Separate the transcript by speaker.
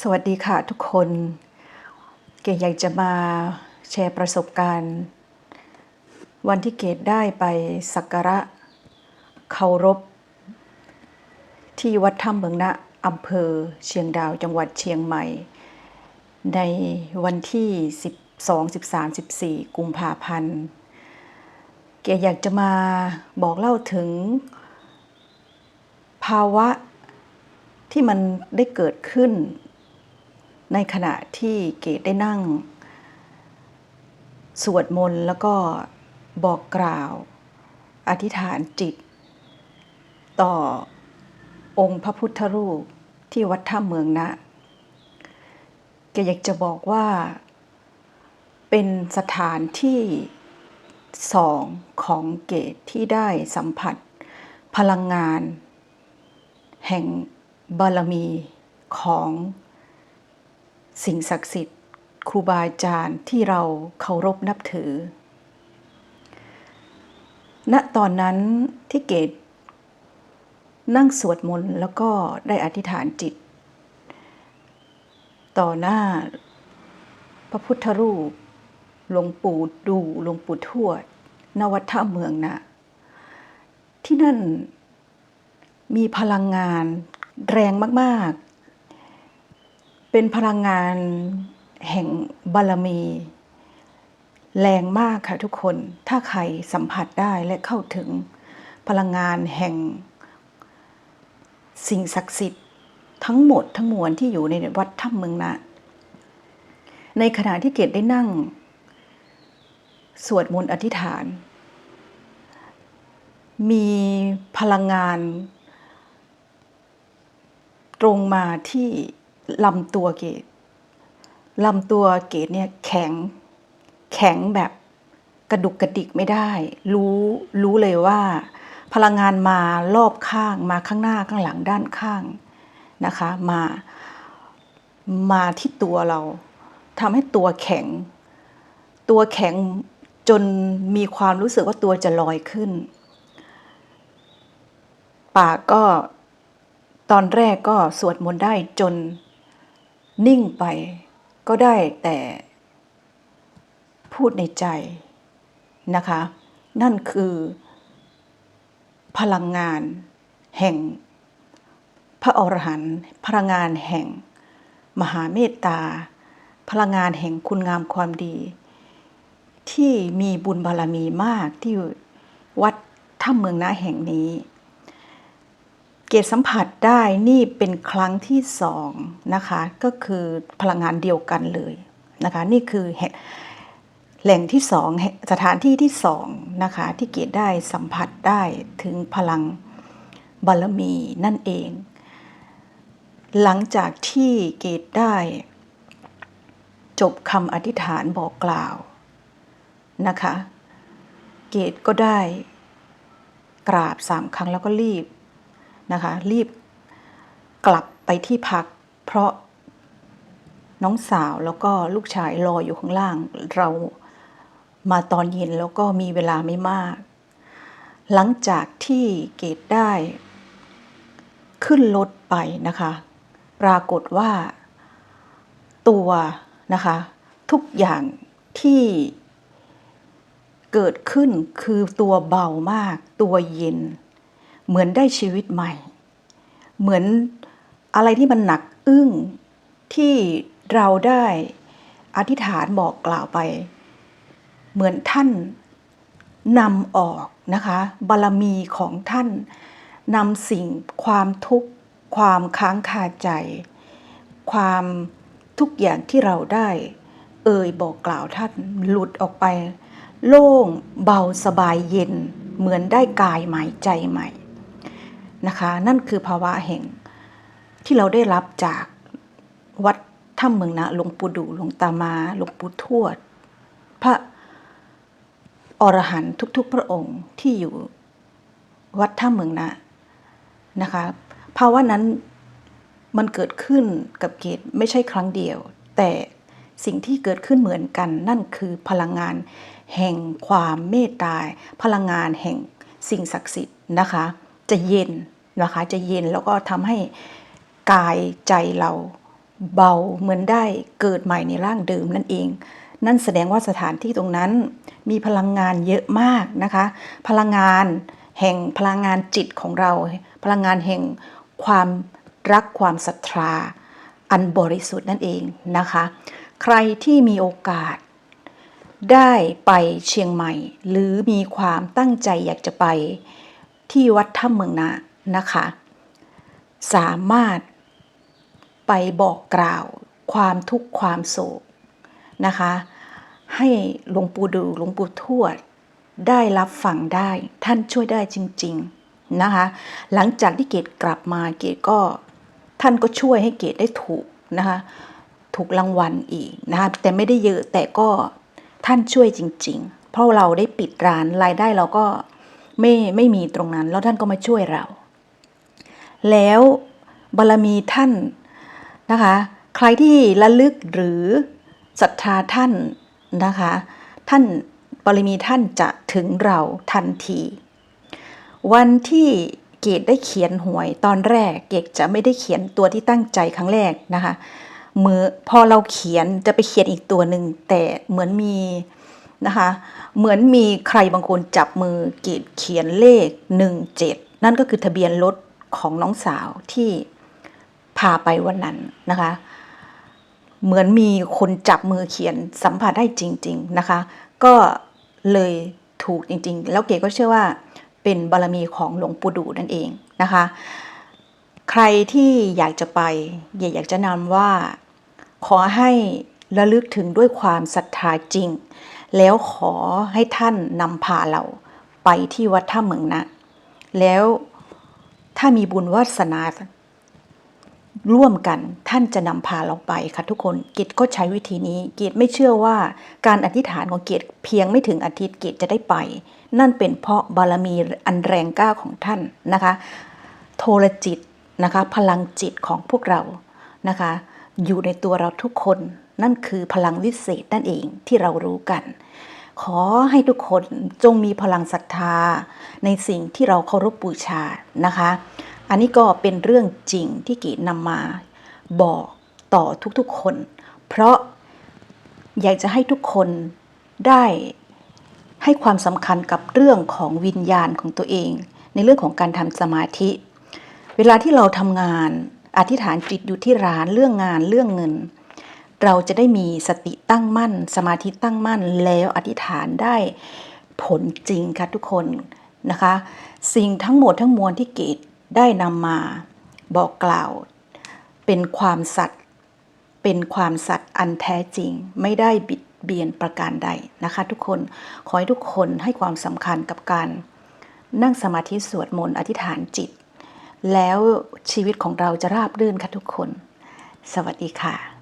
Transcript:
Speaker 1: สวัสดีค่ะทุกคน เกดอยากจะมาแชร์ประสบการณ์ วันที่เกดได้ไปสักการะเคารพ ที่วัดถ้ำเมืองนะอำเภอเชียงดาวจังหวัดเชียงใหม่ ในวันที่ 12 13 14 กุมภาพันธ์ เกดอยากจะมาบอกเล่าถึง ภาวะที่มันได้เกิดขึ้น ในขณะที่เกดได้นั่ง สวดมนต์แล้วก็บอกกล่าว อธิษฐานจิต ต่อองค์พระพุทธรูปที่วัดถ้ำเมืองนะเกดอยากจะบอกว่า เป็นสถานที่สองของเกดที่ได้สัมผัส พลังงาน แห่งบารมีของ สิ่งศักดิ์สิทธิ์ ครูบาอาจารย์ที่เราเคารพนับถือ ณตอนนั้นที่เกดนั่งสวดมนต์แล้วก็ได้อธิษฐานจิต ต่อหน้า พระพุทธรูปหลวงปู่ดูหลวงปู่ทวด นวัดท่าเมืองนะที่นั่นมีพลังงานแรงมาก ๆ เป็นพลังงานแห่งบารมี แรงมากค่ะทุกคน ถ้าใครสัมผัสได้และเข้าถึงพลังงานแห่ง สิ่งศักดิ์สิทธิ์ ทั้งหมดทั้งมวลที่อยู่ในวัดถ้ำเมืองนะ ในขณะที่เกดได้นั่ง สวดมนต์อธิษฐาน มีพลังงาน ตรงมาที่ ลำตัวเกดลำตัวเกดเนี่ยแข็ง แข็งแบบกระดุกกระดิกไม่ได้ รู้รู้เลยว่า พลังงานมารอบข้างมาข้างหน้าข้างหลังด้านข้างนะคะ มามาที่ตัวเราทำให้ตัวแข็ง ตัวแข็งจนมีความรู้สึกว่าตัวจะลอยขึ้น ปากก็ตอนแรกก็สวดมนต์ได้จน นิ่งไปก็ได้แต่พูดในใจนะคะ นั่นคือพลังงานแห่งพระอรหันต์พลังงานแห่งมหาเมตตา พลังงานแห่งคุณงามความดี ที่มีบุญบารมีมากที่วัดถ้ำเมืองนาแห่งนี้ เกตสัมผัสได้นี่เป็นครั้งที่สองนะคะก็คือพลังงานเดียวกันเลยนะคะนี่คือแหล่งที่สองสถานที่ที่สองนะคะที่เกตได้สัมผัสได้ถึงพลังบารมีนั่นเอง หลังจากที่เกตได้ จบคำอธิษฐานบอกกล่าวนะคะ เกตก็ได้กราบสามครั้งแล้วก็รีบ นะคะ รีบกลับไปที่พัก เพราะน้องสาวแล้วก็ลูกชายรออยู่ข้างล่าง เรามาตอนเย็นแล้วก็มีเวลาไม่มาก หลังจากที่เกตได้ ขึ้นรถไปนะคะ ปรากฏว่าตัวนะคะ ทุกอย่างที่เกิดขึ้นคือตัวเบามาก ตัวเย็น เหมือนได้ชีวิตใหม่ เหมือนอะไรที่มันหนักอึ้งที่เราได้อธิษฐานบอกกล่าวไป เหมือนท่านนำออกนะคะบารมีของท่านนำสิ่งความทุกข์ ความค้างคาใจ ความทุกอย่างที่เราได้ เอ่ยบอกกล่าวท่านหลุดออกไป โล่งเบาสบายเย็น เหมือนได้กายใหม่ใจใหม่ นะคะ นั่นคือภาวะแห่งที่เราได้รับจากวัดถ้ำเมืองนะหลวงปู่ดูหลวงตามาหลวงปู่ทวด พระอรหันต์ทุก ๆ พระองค์ที่อยู่วัดถ้ำเมืองนะนะคะ ภาวะนั้นมันเกิดขึ้นกับเกตไม่ใช่ครั้งเดียว แต่สิ่งที่เกิดขึ้นเหมือนกัน นั่นคือพลังงานแห่งความเมตตาพลังงานแห่งสิ่งศักดิ์สิทธิ์นะคะ จะเย็น นะคะจะเย็นแล้วก็ทำให้กายใจเราเบาเหมือนได้เกิดใหม่ในร่างเดิมนั่นเอง นั่นแสดงว่าสถานที่ตรงนั้นมีพลังงานเยอะมากนะคะ พลังงานแห่งพลังงานจิตของเรา พลังงานแห่งความรักความศรัทธาอันบริสุทธิ์นั่นเองนะคะ ใครที่มีโอกาสได้ไปเชียงใหม่ หรือมีความตั้งใจอยากจะไปที่วัดถ้ำเมืองนะ นะคะ สามารถไปบอกกล่าวความทุกข์ความโศกนะคะ ให้หลวงปู่ดูหลวงปู่ทวด ได้รับฟังได้ท่านช่วยได้จริง ๆนะคะ หลังจากที่เกดกลับมาเกดก็ท่านก็ช่วยให้เกดได้ถูกนะคะถูกรางวัลอีกนะคะแต่ไม่ได้เยอะแต่ก็ท่านช่วยจริง ๆ เพราะเราได้ปิดร้านรายได้เราก็ไม่ไม่มีตรงนั้น แล้วท่านก็มาช่วยเรา แล้วบารมีท่านนะคะ ใครที่ระลึกหรือศรัทธาท่านนะคะ ท่านบารมีท่านจะถึงเราทันที วันที่เกดได้เขียนหวยตอนแรก เกดจะไม่ได้เขียนตัวที่ตั้งใจครั้งแรกนะคะเมื่อพอเราเขียนจะไปเขียนอีกตัวหนึ่งแต่เหมือนมีนะคะเหมือนมีใครบางคนจับมือเกดเขียนเลข 17 นั่นก็คือทะเบียนรถ ของน้องสาวที่พาไปวันนั้นนะคะ เหมือนมีคนจับมือเขียนสัมผัสได้จริง ๆนะคะ ก็เลยถูกจริง ๆ แล้วเก๋ก็เชื่อว่าเป็นบารมีของหลวงปู่ดูนั่นเองนะคะ ใครที่อยากจะไปเก๋อยากจะนำว่าขอให้ระลึกถึงด้วยความศรัทธาจริง แล้วขอให้ท่านนำพาเราไปที่วัดท่าเมืองนะ แล้ว ถ้ามีบุญวาสนาร่วมกันท่านจะนำพาเราไปค่ะทุกคนเกดก็ใช้วิธีนี้เกดไม่เชื่อว่าการอธิษฐานของเกดเพียงไม่ถึงอาทิตย์เกดจะได้ไป นั่นเป็นเพราะบารมีอันแรงกล้าของท่านนะคะ โทรจิตนะคะ พลังจิตของพวกเรานะคะ อยู่ในตัวเราทุกคนนั่นคือพลังวิเศษนั่นเองที่เรารู้กัน ขอให้ทุกคนจงมีพลังศรัทธา ในสิ่งที่เราเคารพบูชานะคะ อันนี้ก็เป็นเรื่องจริงที่กีนำมาบอกต่อทุกๆคน เพราะอยากจะให้ทุกคนได้ให้ความสำคัญกับเรื่องของวิญญาณของตัวเอง ในเรื่องของการทำสมาธิ เวลาที่เราทำงานอธิษฐานจิตอยู่ที่ร้านเรื่องงานเรื่องเงิน เราจะได้มีสติตั้งมั่น สมาธิตั้งมั่นแล้วอธิษฐานได้ผลจริงค่ะทุกคนนะคะ สิ่งทั้งหมดทั้งมวลที่เกตได้นำมาบอกกล่าว เป็นความสัตย์เป็นความสัตย์อันแท้จริง ไม่ได้บิดเบียนประการใดนะคะ ทุกคนขอให้ทุกคนให้ความสำคัญกับการนั่งสมาธิสวดมนต์อธิษฐานจิต แล้วชีวิตของเราจะราบรื่นค่ะทุกคน สวัสดีค่ะ